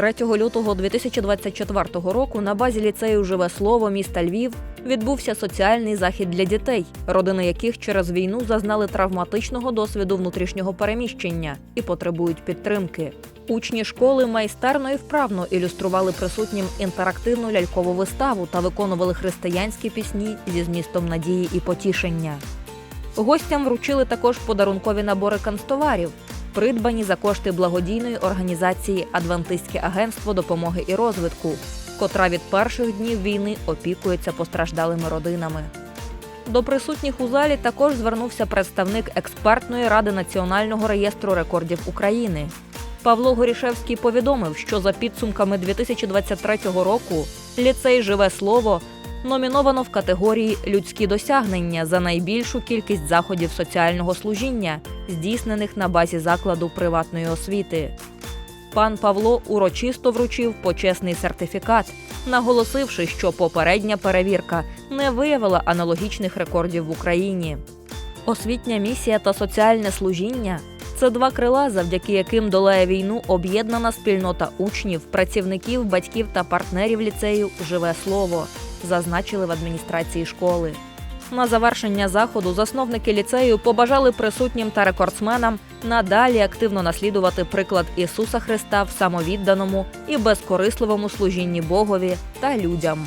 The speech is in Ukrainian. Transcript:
3 лютого 2024 року на базі ліцею Живе слово міста Львів відбувся соціальний захід для дітей, родини яких через війну зазнали травматичного досвіду внутрішнього переміщення і потребують підтримки. Учні школи майстерно і вправно ілюстрували присутнім інтерактивну лялькову виставу та виконували християнські пісні зі змістом надії і потішення. Гостям вручили також подарункові набори канцтоварів, придбані за кошти благодійної організації Адвентистське агентство допомоги і розвитку, котра від перших днів війни опікується постраждалими родинами. До присутніх у залі також звернувся представник експертної ради Національного реєстру рекордів України. Павло Горішевський повідомив, що за підсумками 2023 року ліцей Живе слово номіновано в категорії Людські досягнення за найбільшу кількість заходів соціального служіння, здійснених на базі закладу приватної освіти. Пан Павло урочисто вручив почесний сертифікат, наголосивши, що попередня перевірка не виявила аналогічних рекордів в Україні. Освітня місія та соціальне служіння це два крила, завдяки яким долає війну об'єднана спільнота учнів, працівників, батьків та партнерів ліцею Живе слово, зазначили в адміністрації школи. На завершення заходу засновники ліцею побажали присутнім та рекордсменам надалі активно наслідувати приклад Ісуса Христа в самовідданому і безкорисливому служінні Богові та людям.